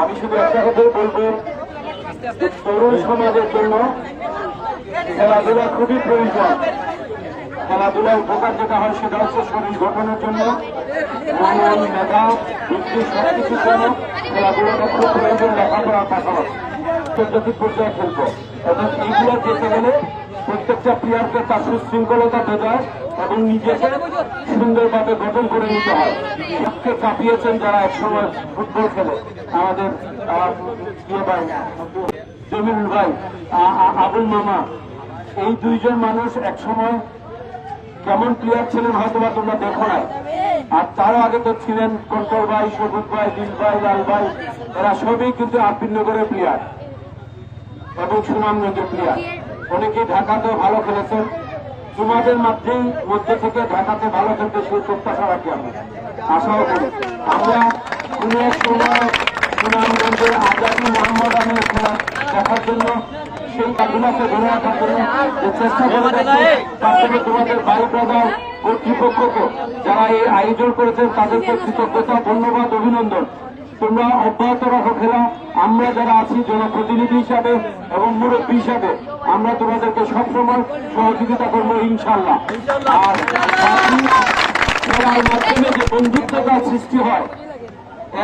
আমি শুধু একটা কথাই বলব তরুণ সমাজের জন্য খেলাধুলা খুবই প্রয়োজন। খেলাধুলার উপকার যেটা হয় সেটা হচ্ছে শরীর গঠনের জন্য মেধা, বুদ্ধি, সবকিছুর জন্য খেলাধুলাটা খুব প্রয়োজন লেখাপড়ার পাশাপাশি আন্তর্জাতিক পর্যায়ে খেলব। এবং এইগুলো যেতে গেলে প্রত্যেকটা প্লেয়ারকে তার সুশৃঙ্খলতা বোঝায় এবং নিজেকে সুন্দরভাবে গঠন করে নিতে হয়। কাঁপিয়েছেন যারা একসময় ফুটবল খেলে। আমাদের ইয়ে ভাই আবুল মামা, এই দুইজন মানুষ একসময় কেমন প্লেয়ার ছিলেন হয়তো বা তোমরা দেখো না আর তারও আগে তো ছিলেন কন্ট্রোল ভাই, সবুজ ভাই দিল ভাই, লাল ভাই, এরা সবই কিন্তু আটবিন্দগরের প্লেয়ার এবং সুনামগঞ্জের প্লেয়ার। অনেকেই ঢাকাতে ভালো খেলেছেন। তোমাদের মধ্যেই মধ্যে থেকে ঢাকাতে ভালো খেলতে সেই প্রত্যাশা রাখি আমি আশাও করি। আমরা কোন এক সময় সুনামগঞ্জের আজাদি মোহাম্মদ আমের খেলা দেখার জন্য সেই কাজগুলোকে ধরে রাখার জন্য যে চেষ্টা করে যাচ্ছি তার থেকে তোমাদের ভাই ব্রাদার কর্তৃপক্ষকে যারা এই আয়োজন করেছেন তাদেরকে কৃতজ্ঞতা ধন্যবাদ অভিনন্দন। তোমরা অব্যাহত রাখো খেলা। আমরা যারা আছি, জনপ্রতিনিধি হিসাবে এবং মুরব্বী হিসাবে, আমরা তোমাদেরকে সবসময় সহযোগিতা করব ইনশাল্লাহ আর খেলার মাধ্যমে যে বন্ধুত্বতার সৃষ্টি হয়,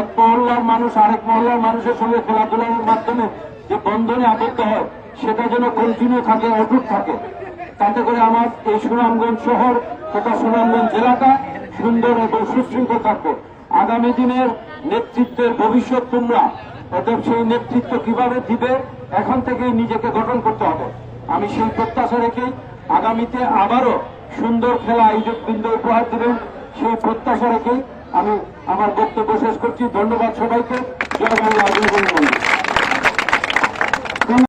এক মহল্লার মানুষ আরেক মহল্লার মানুষের সঙ্গে খেলাধুলার মাধ্যমে যে বন্ধনে আবদ্ধ হয়, সেটা যেন কন্টিনিউ থাকে, অটুট থাকে। তাতে করে আমার এই সুনামগঞ্জ শহর তথা সুনামগঞ্জ জেলাটা সুন্দর এবং সুশৃঙ্খল থাকবে। আগামী দিনের নেতৃত্বের ভবিষ্যৎ তোমরা। অতএব সেই নেতৃত্ব কীভাবে দিবে, এখন থেকেই নিজেকে গঠন করতে হবে। আমি সেই প্রত্যাশা রেখে আগামীতে আবারও সুন্দর খেলা আয়োজক বৃন্দ উপহার দেবেন। সেই প্রত্যাশা রেখে আমি আমার বক্তব্য শেষ করছি। ধন্যবাদ সবাইকে। জয় বাংলা।